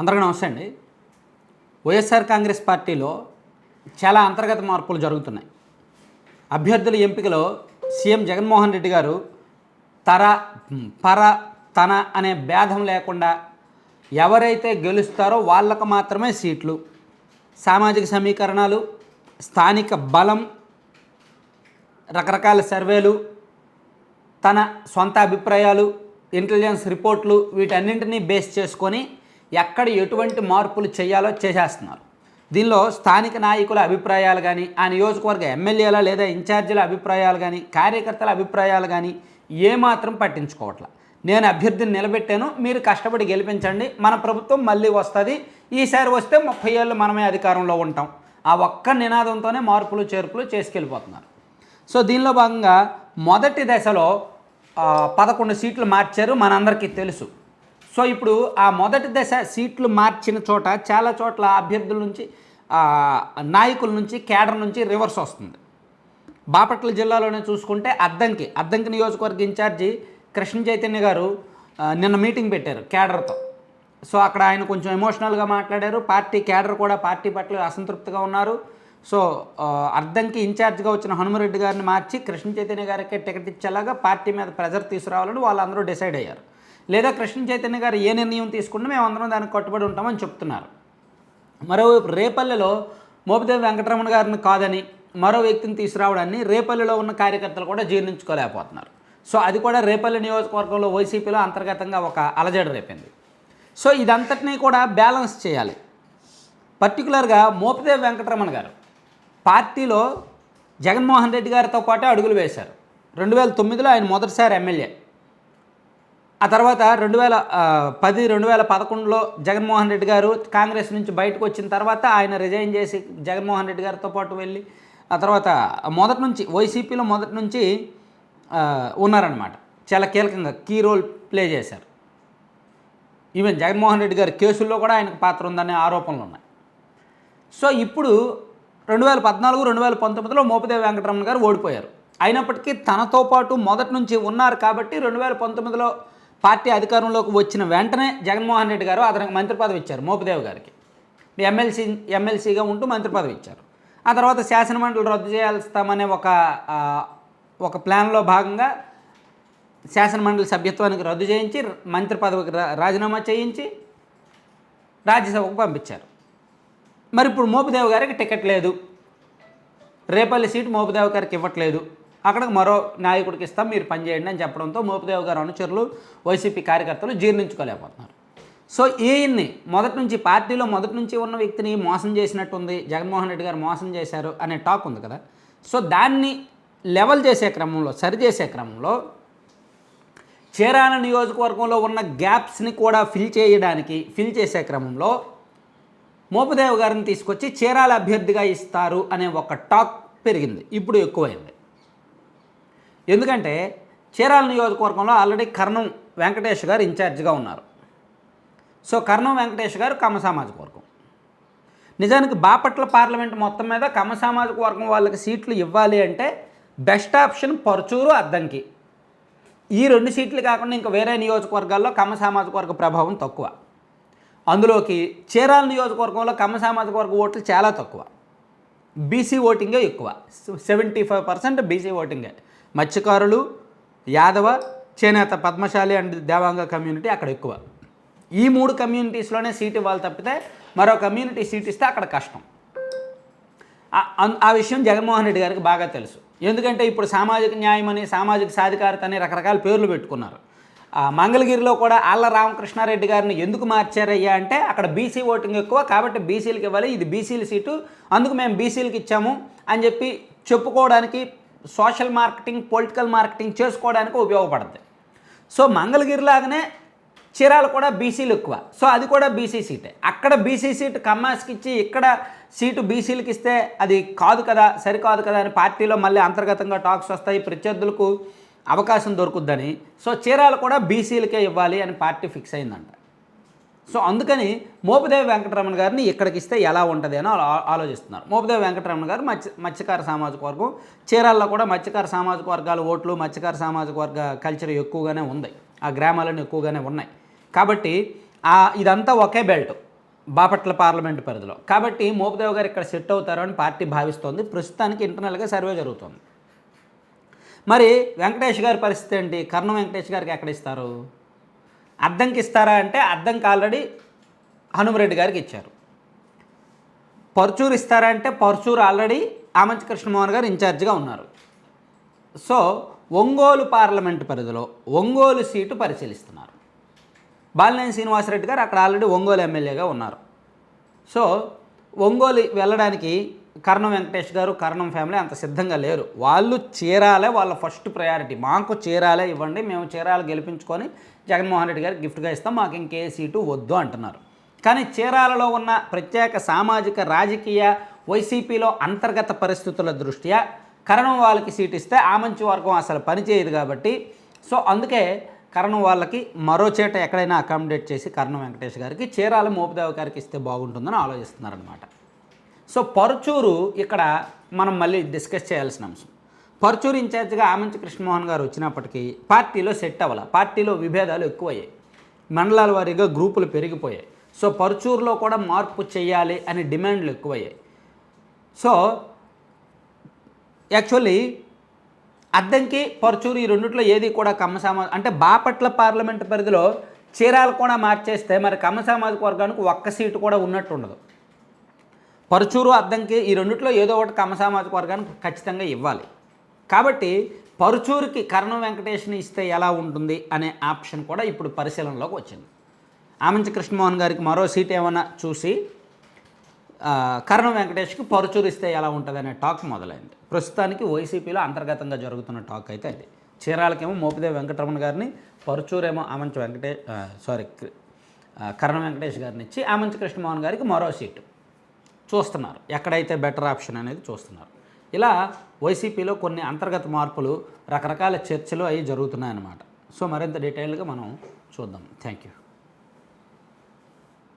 అందరికీ నమస్తే అండి. వైఎస్ఆర్ కాంగ్రెస్ పార్టీలో చాలా అంతర్గత మార్పులు జరుగుతున్నాయి. అభ్యర్థుల ఎంపికలో సీఎం జగన్మోహన్ రెడ్డి గారు తర పర తన అనే భేదం లేకుండా ఎవరైతే గెలుస్తారో వాళ్ళకు మాత్రమే సీట్లు. సామాజిక సమీకరణాలు స్థానిక బలం రకరకాల సర్వేలు తన సొంత అభిప్రాయాలు ఇంటెలిజెన్స్ రిపోర్ట్లు వీటన్నింటినీ బేస్ చేసుకొని ఎక్కడ ఎటువంటి మార్పులు చేయాలో చేసేస్తున్నారు. దీనిలో స్థానిక నాయకుల అభిప్రాయాలు కానీ ఆ నియోజకవర్గ ఎమ్మెల్యేల లేదా ఇన్ఛార్జీల అభిప్రాయాలు కానీ కార్యకర్తల అభిప్రాయాలు కానీ ఏమాత్రం పట్టించుకోవట్ల. నేను అభ్యర్థిని నిలబెట్టాను మీరు కష్టపడి గెలిపించండి మన ప్రభుత్వం మళ్ళీ వస్తుంది. ఈసారి వస్తే ముప్పై ఏళ్ళు మనమే అధికారంలో ఉంటాం. ఆ ఒక్క నినాదంతోనే మార్పులు చేర్పులు చేసుకెళ్ళిపోతున్నారు. సో దీనిలో భాగంగా మొదటి దశలో పదకొండు సీట్లు మార్చారు మనందరికీ తెలుసు. సో ఇప్పుడు ఆ మొదటి దశ సీట్లు మార్చిన చోట చాలా చోట్ల అభ్యర్థుల నుంచి నాయకుల నుంచి కేడర్ నుంచి రివర్స్ వస్తుంది. బాపట్ల జిల్లాలోనే చూసుకుంటే అద్దంకి అద్దంకి నియోజకవర్గ ఇన్ఛార్జి కృష్ణ చైతన్య గారు నిన్న మీటింగ్ పెట్టారు కేడర్తో. సో అక్కడ ఆయన కొంచెం ఎమోషనల్గా మాట్లాడారు. పార్టీ కేడర్ కూడా పార్టీ పట్ల అసంతృప్తిగా ఉన్నారు. సో అర్థంకి ఇన్ఛార్జ్గా వచ్చిన హనుమరెడ్డి గారిని మార్చి కృష్ణ చైతన్య గారికి టికెట్ ఇచ్చేలాగా పార్టీ మీద ప్రెజర్ తీసుకురావాలని వాళ్ళందరూ డిసైడ్ అయ్యారు. లేదా కృష్ణ చైతన్య గారు ఏ నిర్ణయం తీసుకున్నా మేము అందరం దానికి కట్టుబడి ఉంటామని చెప్తున్నారు. మరోవైపు రేపల్లెలో మోపిదేవి వెంకటరమణ గారిని కాదని మరో వ్యక్తిని తీసుకురావడాన్ని రేపల్లెలో ఉన్న కార్యకర్తలు కూడా జీర్ణించుకోలేకపోతున్నారు. సో అది కూడా రేపల్లె నియోజకవర్గంలో వైసీపీలో అంతర్గతంగా ఒక అలజడి రేపింది. సో ఇదంతటినీ కూడా బ్యాలెన్స్ చేయాలి. పర్టికులర్గా మోపిదేవి వెంకటరమణ గారు పార్టీలో జగన్మోహన్ రెడ్డి గారితో పాటే అడుగులు వేశారు. రెండు వేల తొమ్మిదిలో ఆయన మొదటిసారి ఎమ్మెల్యే. ఆ తర్వాత రెండు వేల పది రెండు వేల పదకొండులో జగన్మోహన్ రెడ్డి గారు కాంగ్రెస్ నుంచి బయటకు వచ్చిన తర్వాత ఆయన రిజైన్ చేసి జగన్మోహన్ రెడ్డి గారితో పాటు వెళ్ళి ఆ తర్వాత మొదటి నుంచి వైసీపీలో మొదటి నుంచి ఉన్నారనమాట చాలా కీలకంగా కీ రోల్ ప్లే చేశారు. ఈవెన్ జగన్మోహన్ రెడ్డి గారి కేసుల్లో కూడా ఆయనకు పాత్ర ఉందనే ఆరోపణలు ఉన్నాయి. సో ఇప్పుడు రెండు వేల పద్నాలుగు రెండు వేల పంతొమ్మిదిలో మోపిదేవి వెంకటరమణ గారు ఓడిపోయారు. అయినప్పటికీ తనతో పాటు మొదటి నుంచి ఉన్నారు కాబట్టి రెండు వేల పంతొమ్మిదిలో పార్టీ అధికారంలోకి వచ్చిన వెంటనే జగన్మోహన్ రెడ్డి గారు అతనికి మంత్రి పదవి ఇచ్చారు మోపిదేవి గారికి. ఎమ్మెల్సీ ఎమ్మెల్సీగా ఉంటూ మంత్రి పదవి ఇచ్చారు. ఆ తర్వాత శాసనమండలి రద్దు చేయాల్స్తామనే ఒక ఒక ప్లాన్లో భాగంగా శాసనమండలి సభ్యత్వానికి రద్దు చేయించి మంత్రి పదవికి రా- రాజీనామా చేయించి రాజ్యసభకు పంపించారు. మరి ఇప్పుడు మోపిదేవి గారికి టికెట్ లేదు. రేపల్లి సీటు మోపిదేవి గారికి ఇవ్వట్లేదు. అక్కడికి మరో నాయకుడికి ఇస్తాం మీరు పనిచేయండి అని చెప్పడంతో మోపిదేవ్ గారు అనుచరులు వైసీపీ కార్యకర్తలు జీర్ణించుకోలేకపోతున్నారు. సో ఈయన్ని మొదటి నుంచి పార్టీలో మొదటి నుంచి ఉన్న వ్యక్తిని మోసం చేసినట్టుంది జగన్మోహన్ రెడ్డి గారు మోసం చేశారు అనే టాక్ ఉంది కదా. సో దాన్ని లెవెల్ చేసే క్రమంలో సరిచేసే క్రమంలో చీరాల నియోజకవర్గంలో ఉన్న గ్యాప్స్ని కూడా ఫిల్ చేయడానికి ఫిల్ చేసే క్రమంలో మోపదేవ్ గారిని తీసుకొచ్చి చీరాల అభ్యర్థిగా ఇస్తారు అనే ఒక టాక్ పెరిగింది. ఇప్పుడు ఎక్కువైంది. ఎందుకంటే చీరాల నియోజకవర్గంలో ఆల్రెడీ కర్ణం వెంకటేష్ గారు ఇన్ఛార్జిగా ఉన్నారు. సో కర్ణం వెంకటేష్ గారు కమ సామాజిక వర్గం. నిజానికి బాపట్ల పార్లమెంట్ మొత్తం మీద కమ్మ సామాజిక వర్గం వాళ్ళకి సీట్లు ఇవ్వాలి అంటే బెస్ట్ ఆప్షన్ పరుచూరు అద్దంకి. ఈ రెండు సీట్లు కాకుండా ఇంకా వేరే నియోజకవర్గాల్లో కమ్మ సామాజిక వర్గ ప్రభావం తక్కువ. అందులోకి చీరాల నియోజకవర్గంలో కమ్మ సామాజిక వర్గ ఓట్లు చాలా తక్కువ. బీసీ ఓటింగే ఎక్కువ. సెవెంటీ ఫైవ్ పర్సెంట్ బీసీ ఓటింగే. మత్స్యకారులు యాదవ చేనేత పద్మశాలి అండ్ దేవాంగ కమ్యూనిటీ అక్కడ ఎక్కువ. ఈ మూడు కమ్యూనిటీస్లోనే సీట్ ఇవ్వాలి తప్పితే మరో కమ్యూనిటీ సీట్ ఇస్తే అక్కడ కష్టం. ఆ- విషయం జగన్మోహన్ రెడ్డి గారికి బాగా తెలుసు. ఎందుకంటే ఇప్పుడు సామాజిక న్యాయం అని సామాజిక సాధికారత అని రకరకాల పేర్లు పెట్టుకున్నారు. మంగళగిరిలో కూడా ఆళ్ళ రామకృష్ణారెడ్డి గారిని ఎందుకు మార్చారయ్యా అంటే అక్కడ బీసీ ఓటింగ్ ఎక్కువ కాబట్టి బీసీలకు ఇవ్వాలి ఇది బీసీల సీటు అందుకు మేము బీసీలకు ఇచ్చాము అని చెప్పి చెప్పుకోవడానికి సోషల్ మార్కెటింగ్ పొలిటికల్ మార్కెటింగ్ చేసుకోవడానికి ఉపయోగపడుతుంది సో మంగళగిరిలాగానే చీరాలు కూడా బీసీలు ఎక్కువ. సో అది కూడా బీసీ సీటే. అక్కడ బీసీ సీటు కమ్మాస్కి ఇచ్చి ఇక్కడ సీటు బీసీలకు ఇస్తే అది కాదు కదా సరికాదు కదా అని పార్టీలో మళ్ళీ అంతర్గతంగా టాక్స్ వస్తాయి ప్రత్యర్థులకు అవకాశం దొరుకుద్దని. సో చీరాలు కూడా బీసీలకే ఇవ్వాలి అని పార్టీ ఫిక్స్ అయిందంట. సో అందుకని మోపదేవి వెంకటరమణ గారిని ఇక్కడికి ఇస్తే ఎలా ఉంటుంది అని ఆలోచిస్తున్నారు. మోపదేవి వెంకటరమణ గారు మత్స్య మత్స్యకార సామాజిక వర్గం. చీరాల్లో కూడా మత్స్యకార సామాజిక వర్గాల ఓట్లు మత్స్యకార సామాజిక వర్గ కల్చర్ ఎక్కువగానే ఉంది. ఆ గ్రామాలను ఎక్కువగానే ఉన్నాయి. కాబట్టి ఇదంతా ఒకే బెల్ట్ బాపట్ల పార్లమెంటు పరిధిలో. కాబట్టి మోపదేవ్ గారు ఇక్కడ సెట్ అవుతారు అని పార్టీ భావిస్తోంది. ప్రస్తుతానికి ఇంటర్నల్గా సర్వే జరుగుతోంది. మరి వెంకటేష్ గారి పరిస్థితి ఏంటి? కర్ణం వెంకటేష్ గారికి ఎక్కడ ఇస్తారు? అద్దంకి ఇస్తారా అంటే అద్దంకి ఆల్రెడీ హనుమరెడ్డి గారికి ఇచ్చారు. పర్చూరు ఇస్తారా అంటే పర్చూరు ఆల్రెడీ ఆమంచి కృష్ణమోహన్ గారు ఇన్ఛార్జిగా ఉన్నారు. సో ఒంగోలు పార్లమెంటు పరిధిలో ఒంగోలు సీటు పరిశీలిస్తున్నారు. బాలినేని శ్రీనివాసరెడ్డి గారు అక్కడ ఆల్రెడీ ఒంగోలు ఎమ్మెల్యేగా ఉన్నారు. సో ఒంగోలు వెళ్ళడానికి కర్ణం వెంకటేష్ గారు కర్ణం ఫ్యామిలీ అంత సిద్ధంగా లేరు. వాళ్ళు చీరాలే వాళ్ళ ఫస్ట్ ప్రయారిటీ మాకు చీరాలే ఇవ్వండి మేము చీరాలు గెలిపించుకొని జగన్మోహన్ రెడ్డి గారికి గిఫ్ట్గా ఇస్తాం మాకు ఇంకే సీటు వద్దు అంటున్నారు. కానీ చీరాలలో ఉన్న ప్రత్యేక సామాజిక రాజకీయ వైసీపీలో అంతర్గత పరిస్థితుల దృష్ట్యా కరణం వాళ్ళకి సీట్ ఇస్తే ఆ మంచి వర్గం అసలు పనిచేయదు కాబట్టి సో అందుకే కరణం వాళ్ళకి మరో చేట ఎక్కడైనా అకామిడేట్ చేసి కరణం వెంకటేష్ గారికి చీరాల మోపుదేవ గారికి ఇస్తే బాగుంటుందని ఆలోచిస్తున్నారనమాట సో పరుచూరు ఇక్కడ మనం మళ్ళీ డిస్కస్ చేయాల్సిన అంశం. పరుచూరు ఇన్ఛార్జ్గా ఆమంచి కృష్ణమోహన్ గారు వచ్చినప్పటికీ పార్టీలో సెట్ అవ్వాల. పార్టీలో విభేదాలు ఎక్కువయ్యాయి. మండలాల వారీగా గ్రూపులు పెరిగిపోయాయి. సో పరుచూరులో కూడా మార్పు చేయాలి అనే డిమాండ్లు ఎక్కువయ్యాయి. సో యాక్చువల్లీ అద్దంకి పరుచూరు ఈ రెండిట్లో ఏది కూడా కమ్మసామ అంటే బాపట్ల పార్లమెంట్ పరిధిలో చీరాలు కూడా మార్చేస్తే మరి కమ్మసామాజిక వర్గానికి ఒక్క సీటు కూడా ఉన్నట్టు ఉండదు పరుచూరు అద్దంకి ఈ రెండిట్లో ఏదో ఒకటి కమ్మ సామాజిక వర్గానికి ఖచ్చితంగా ఇవ్వాలి. కాబట్టి పరుచూరుకి కర్ణ వెంకటేష్ని ఇస్తే ఎలా ఉంటుంది అనే ఆప్షన్ కూడా ఇప్పుడు పరిశీలనలోకి వచ్చింది. ఆమంచి కృష్ణమోహన్ గారికి మరో సీట్ ఏమైనా చూసి కర్ణ వెంకటేష్కి పరుచూరు ఇస్తే ఎలా ఉంటుంది అనే టాక్ మొదలైంది. ప్రస్తుతానికి వైసీపీలో అంతర్గతంగా జరుగుతున్న టాక్ అయితే అది. చీరాలకేమో మోపిదేవి వెంకటరమణ గారిని పరుచూరేమో ఆమంచి వెంకటేష్ సారీ కర్ణ వెంకటేష్ గారిని ఇచ్చి ఆమంచి కృష్ణమోహన్ గారికి మరో సీటు. చూస్తున్నారు. ఎక్కడైతే బెటర్ ఆప్షన్ అనేది చూస్తున్నారు. ఇలా వైసీపీలో కొన్ని అంతర్గత మార్పులు రకరకాల చర్చలు అవి జరుగుతున్నాయన్నమాట. సో మరింత డీటెయిల్గా మనం చూద్దాం. Thank you